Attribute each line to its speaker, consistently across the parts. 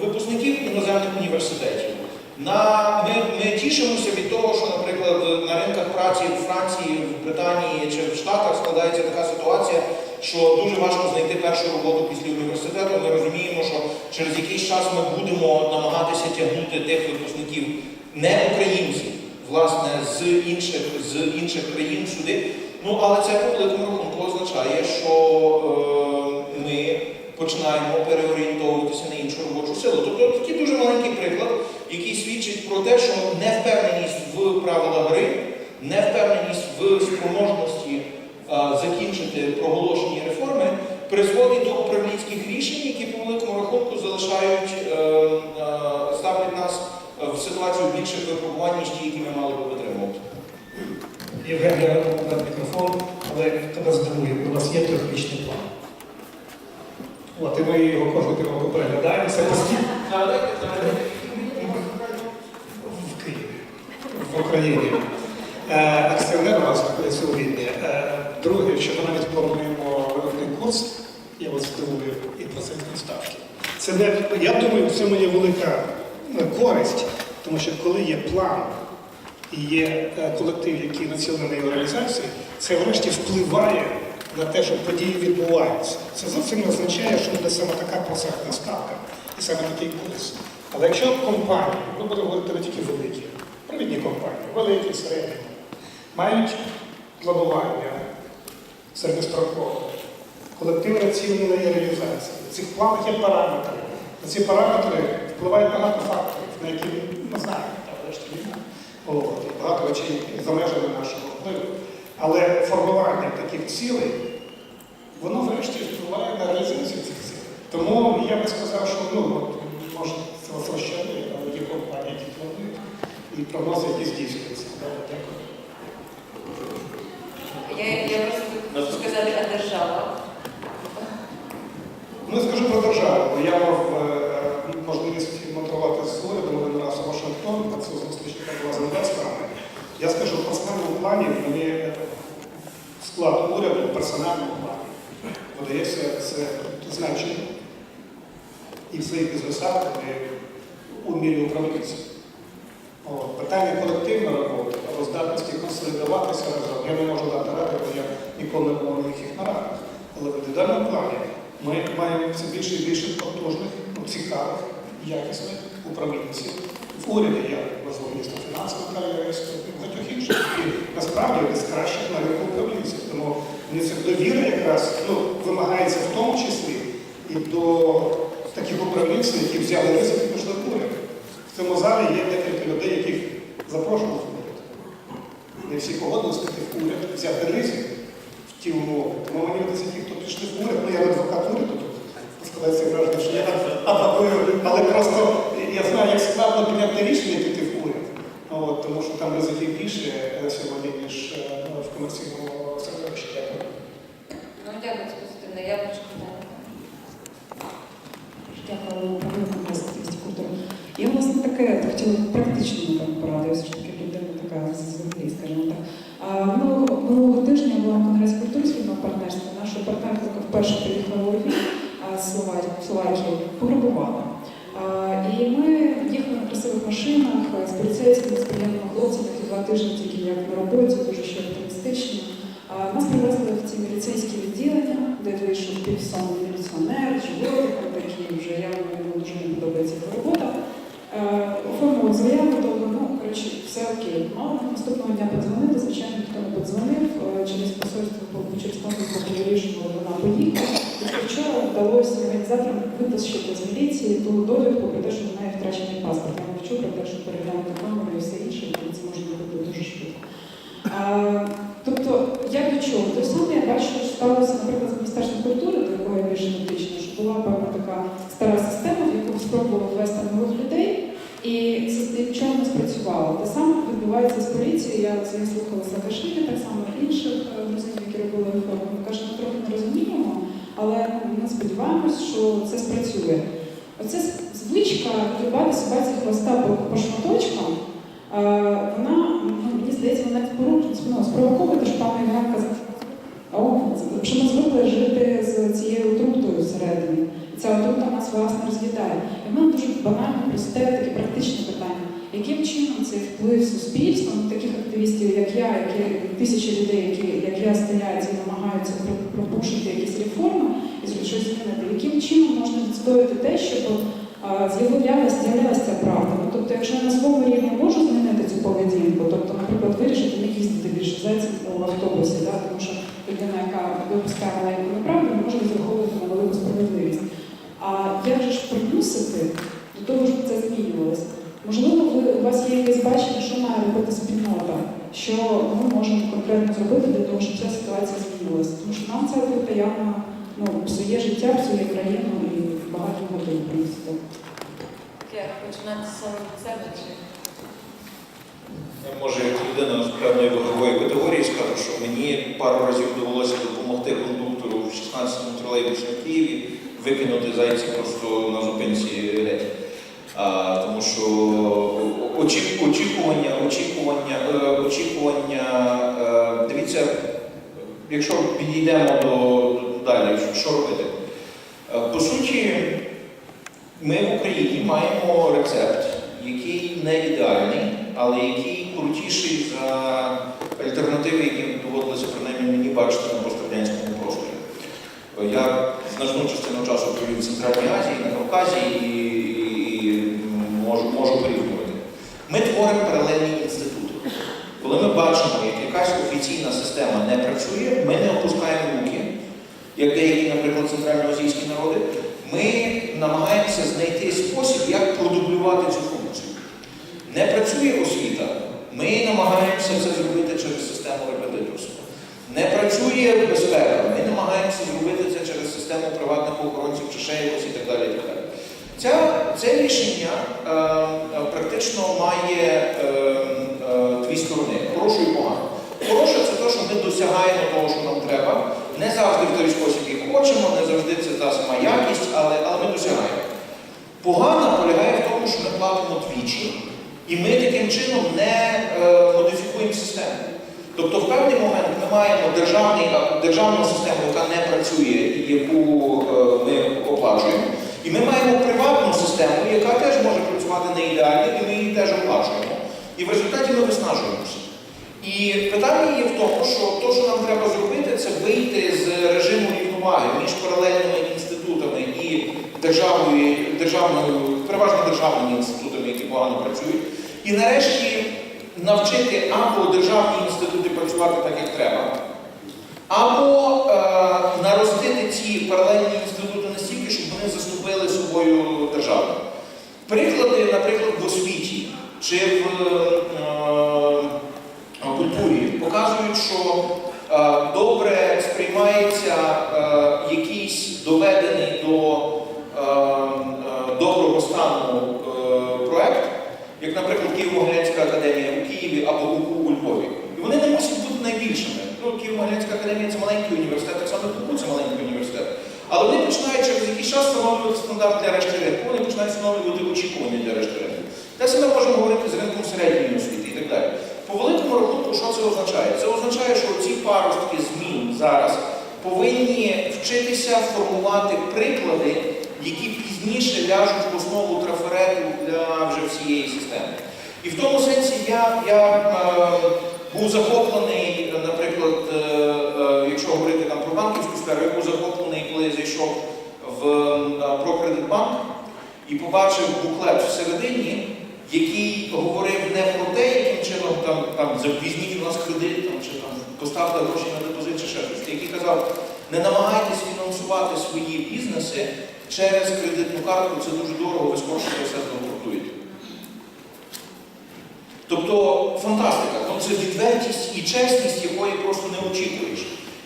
Speaker 1: випускників іноземних університетів. На, ми, ми тішимося від того, що, наприклад, на ринках праці в Франції, в Британії чи в Штатах складається така ситуація, що дуже важко знайти першу роботу після університету. Ми розуміємо, що через якийсь час ми будемо намагатися тягнути тих випускників не українців, власне, з інших, з інших країн сюди. Ну, але це по великому рахунку означає, що е, ми починаємо переорієнтовуватися на іншу робочу силу. Тобто такий дуже маленький приклад, який свідчить про те, що невпевненість в правилах гри, невпевненість в спроможності а, закінчити проголошені реформи призводить до управлінських рішень, які по великому рахунку залишають, е, е, ставлять нас в ситуацію більших випробувань, ніж ті, які ми мали би витримувати.
Speaker 2: Євген, я мікрофон, але тебе здивує, у нас є трьохрічний план. От, і ми його кожного півроку переглядаємо, в Києві, в Україні. Е, акціонер у нас Відні. Е, друге, що ми навіть плануємо виробний курс, я вас здивую, і процентні ставки. Це не, я думаю, в цьому є велика е, користь, тому що коли є план і є колектив, який націлений на реалізації, це врешті впливає на те, що події відбуваються. Це зовсім не означає, що буде саме така процентна ставка і саме такий курс. Але якщо компанії, ми будемо говорити не тільки великі, провідні компанії, великі, середні, мають планування середньострокове, колектив раціональної реалізації. В цих планах є параметри. На ці параметри впливають багато факторів, на які ми знаємо, та врешті війна. Багато речей за межами нашого впливу. Але формування таких цілей, воно врешті впливає на реалізацію цих цілей. Тому я би сказав, що ну, от, може це розчарує, але є компанії, які планують, і прогнози, які здійснюються. Дякую.
Speaker 3: Я, я просто хочу сказати, а держава.
Speaker 2: Ну, скажу про державу, я мав е, можливість монтувати з урядом один раз у Вашингтон, на цю зустріч яка була з інвесторами. Я скажу, в персональному плані мені склад уряду в персональному плані видається це значення і в своїх бізнесах у мірі управлінців. Питання колективної роботи, або здатності консолідуватися разом. Я не можу дати ради, бо я ніколи не був на їхніх нарадах. Але в індивідуальному плані ми маємо все більше і більше потужних, ну, цікавих, якісних управлінців. В уряді я назву міністра фінансів Наталія Рейського і багатьох інших. І насправді один з кращих на ринку управлінців. Тому мені це довіра якраз ну, вимагається в тому числі і до таких управлінців, які взяли ризик і пішли в уряд. В цьому залі є декілька людей, яких запрошували в уряд. Не всі погодилися піти в уряд, взяти ризик в ті умови. Тому мені ті, хто пішли в уряд, ну я не адвокат уряду тут, складається враження, що я адвокую, просто я знаю, як складно прийняти рішення піти в уряд. От, тому що там ризиків більше е, сьогодні, ніж е, ну, в комерційному середовищі. Дякую.
Speaker 3: Ну, дякую, це позитивно. Я хочу питання.
Speaker 4: Дякую, пане Конгрес, активісті культури. Я власне таке хотіла практично напевно поради, я все ж таки людина така з землі, скажімо так. А, Минулого, минулого тижня була на Конгрес культури спільного партнерства. Наша партнерка вперше приїхала у Львів а, з Словакії, Словакії пограбувала. А, І ми їхали на красивих машинах з поліцейськими, з приємними хлопцями, які два тижні тільки як на роботі, дуже ще оптимістичні. А, Нас привезли в ці міліцейські відділення, де вийшов півсон міліціонер, чоловік, такий вже явно йому дуже не подобається його робота. Е, Оформили заяву, тобто, ну, коротше, все окей. Але наступного дня подзвонили, звичайно, ніхто не подзвонив. Е, Через посольство, через консульство було рішено, вона поїхала. І вчора вдалося організаторам витащити з міліції ту довідку про те, що в неї втрачений паспорт. Я мовчу про те, що переглянути камеру і все інше, і це може бути дуже швидко. А, тобто, як до чого? Те саме я бачу, що сталося, наприклад, з Міністерством культури, до якого я більше дотична, що була певна така стара система, в яку спробували ввести нових людей, і це нічого не спрацювало. Те саме відбувається з поліцією. Я це не слухала Саакашвілі, так само як інших е, друзів, які робили реформу. Ми кажемо, трохи не розуміємо, але ну, ми сподіваємось, що це спрацює. Оця звичка відрубати собаці хвоста по, шматочкам, е, вона, ну, мені здається, вона ну, спровоковує, те, що пан Іван казав, що ми звикли жити з цією отрутою всередині. Ця отрута нас власне роз'їдає. І в мене дуже банальне, просте, таке практичне питання. Яким чином цей вплив суспільства, таких активістів, як я, які тисячі людей, які як я стоять і намагаються про- пропушити якісь реформи щось змінити, яким чином можна відстояти те, щоб а, з'являлася з'являлася ця правда? Ну, тобто, якщо я на своєму рівні можу змінити цю поведінку, тобто, наприклад, вирішити не їздити більше зайцем в автобусі, да, тому що людина, яка випускає маленьку неправду, може розраховувати на велику справедливість. А як же ж примусити до того, щоб це змінювалося? Можливо, ви, у вас є якесь бачення, що має робити спільнота, що ми можемо конкретно зробити для того, щоб ця ситуація змінилася. Тому що нам робота явно ну, псує життя, псує країну і багато людей приносить.
Speaker 3: Як починати саме від себе чи
Speaker 1: Може, як людина з певної вагової категорії скажу, що мені пару разів довелося допомогти кондуктору в 16-му тролейбусі в Києві викинути зайці просто на зупинці геть. А, тому що очікування, очікування, е, очікування, е, дивіться, якщо підійдемо до далі, що робити? Е, По суті, ми в Україні маємо рецепт, який не ідеальний, але який крутіший за альтернативи, які доводилося принаймні мені бачити на пострадянському просторі. Я значну частину часу провів в Центральній Азії, на Кавказі і, і можу, можу порівнювати. Ми творимо паралельні інститути. Коли ми бачимо, як якась офіційна система не працює, ми не опускаємо руки, як деякі, наприклад, центральноазійські народи, ми намагаємося знайти спосіб, як продублювати цю функцію. Не працює освіта, ми намагаємося це зробити через систему репетиторства. Не працює безпека, ми намагаємося зробити це через систему приватних охоронців чи ще якось і так далі. Так далі. Ця, це рішення е, е, практично має е, е, дві сторони хорошу і погану. Хороше це те, що ми досягаємо того, що нам треба. Не завжди в той спосіб, як хочемо, не завжди це та сама якість, але, але ми досягаємо. Погана полягає в тому, що ми платимо двічі, і ми таким чином не е, модифікуємо систему. Тобто в певний момент ми маємо державний, державну систему, яка не працює і яку е, ми оплачуємо. І ми маємо приватну систему, яка теж може працювати не ідеально, і ми її теж оплачуємо. І в результаті ми виснажуємося. І питання є в тому, що те, що нам треба зробити, це вийти з режиму рівноваги між паралельними інститутами і державою, державною, переважно державними інститутами, які погано працюють. І нарешті навчити або державні інститути працювати так, як треба, або е, наростити ці паралельні інститути настільки, щоб вони заступили собою державу. Приклади, наприклад, в освіті чи в е, культурі показують, що е, добре сприймається е, якийсь доведений до е, е, доброго стану е, проект, наприклад, Києво-Могилянська академія у Києві або УКУ у Львові. І вони не мусять бути найбільшими. Ну, Києво-Могилянська академія це маленький університет, так само УКУ це маленький університет. Але вони починають через якийсь час встановлювати стандарт для решти ринку, вони починають встановлювати очікування для решти ринку. Те саме можемо говорити з ринком середньої освіти і так далі. По великому рахунку, що це означає? Це означає, що ці паростки змін зараз повинні вчитися формувати приклади, які пізніше ляжуть в основу трафарету для вже всієї системи. І в тому сенсі я, я е, був захоплений, наприклад, е, е, якщо говорити там про банківську сферу, я був захоплений, коли я зайшов в е, Прокредитбанк і побачив буклет всередині, який говорив не про те, яким чином там, там візьміть у нас кредит, там, чи там поставте гроші на депозит, чи ще щось, який казав, не намагайтесь фінансувати свої бізнеси через кредитну картку, це дуже дорого, ви скорше все збанкрутуєте. Тобто фантастика, ну, це відвертість і чесність, якої просто не очікуєш.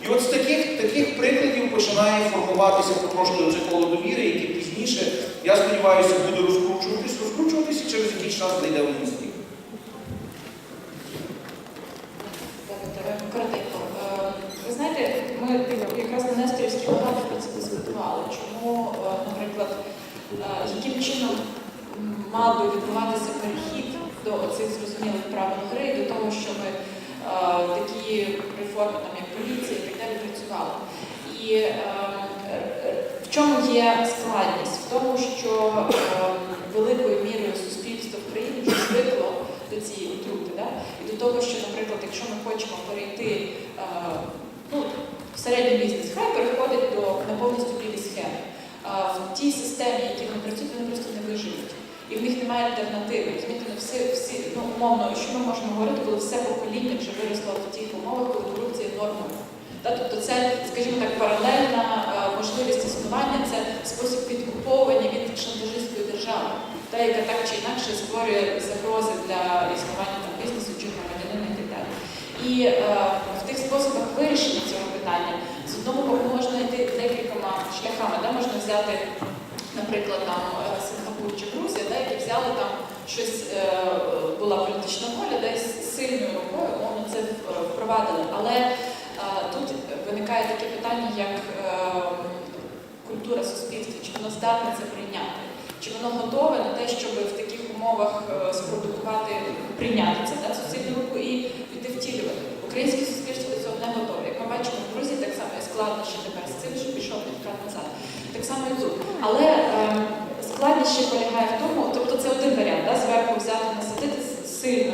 Speaker 1: І от з таких, таких прикладів починає формуватися потрошки оце коло довіри, яке пізніше, я сподіваюся, буде розкручуватись, розкручуватись і через якийсь час зайде в.
Speaker 3: Коротенько. Е, Ви знаєте, ми якраз на Несторівській багато про це дискутували. Чому, е, наприклад, е, яким чином мав би відбуватися перехід до цих зрозумілих правил гри, до того, щоб е, такі реформи, там, як поліція і так далі, працювали. І е, в чому є складність? В тому, що великою мірою суспільство в країні вже звикло до цієї отрути, да? і до того, що, наприклад, якщо ми хочемо перейти ну, в середній бізнес, хай переходить до на повністю білі схеми. А в тій системі, які вони працюють, вони просто не виживуть. І в них немає альтернативи. Розумієте, ну всі, всі ну, умовно, що ми можемо говорити, коли все покоління вже виросло в тих умовах, коли корупція нормою. Та, тобто це, скажімо так, паралельна е, можливість існування, це спосіб підкуповування від шантажистської держави, та, яка так чи інакше створює загрози для існування там, бізнесу чи громадянина і так далі. І е, в тих способах вирішення цього питання з одного боку можна йти декількома шляхами. Да? Можна взяти, наприклад, там е, Сингапур чи Грузія, да, які взяли там щось, е, була політична воля, десь сильною рукою, умовно це е, впровадили. Але тут виникає таке питання, як культура суспільства, чи воно здатне це прийняти, чи воно готове на те, щоб в таких умовах спродукувати, прийняти це да, цю сильну руку і піти втілювати. Українське суспільство до цього не готове. Як ми бачимо, в Грузії так само є складнощі тепер з цим, що пішов відкат назад. Так само тут. Але е, складніше полягає в тому, тобто це один варіант, да, зверху взяти, насадити сильно,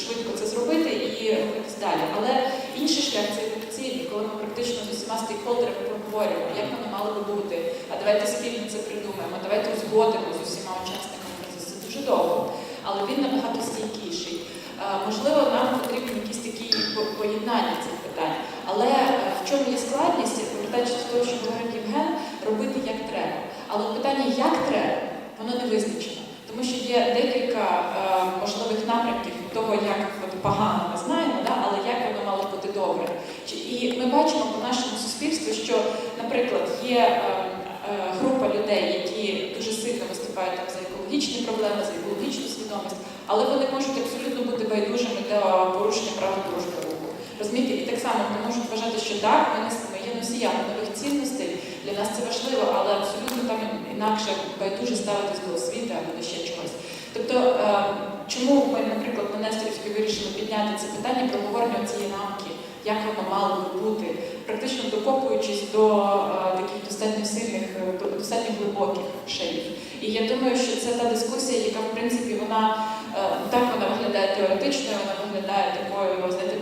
Speaker 3: швидко це зробити і рухатись далі. Але інший шлях це еволюційний, коли ми практично з усіма стейкхолдерами проговорюємо, як воно мало би бути, а давайте спільно це придумаємо, давайте узгодимо з усіма учасниками процесу. Це дуже довго, але він набагато стійкіший. Е, Можливо, нам потрібні якісь такі поєднання цих питань. Але е, в чому є складність, повертаючись до того, що говорив Євген, робити як треба. Але питання, як треба, воно не визначено. Тому що є декілька е, можливих напрямків того, як от погано ми знаємо, да, але як воно мало бути добре. І ми бачимо по нашому суспільству, що, наприклад, є е, е, група людей, які дуже сильно виступають там за екологічні проблеми, за екологічну свідомість, але вони можуть абсолютно бути байдужими до порушення прав дорожнього руху. Розумієте, і так само вони можуть вважати, що так, ми є носіями нових цінностей, для нас це важливо, але абсолютно там інакше байдуже ставитись до освіти або до ще чогось. Тобто, е, чому ми, наприклад, на Несторівській вирішили підняти це питання проговорення цієї рамки, як воно мало би бути, практично докопуючись до е, таких достатньо сильних, е, достатньо глибоких шарів. І я думаю, що це та дискусія, яка в принципі вона так вона виглядає теоретичною, вона виглядає такою, знаєте.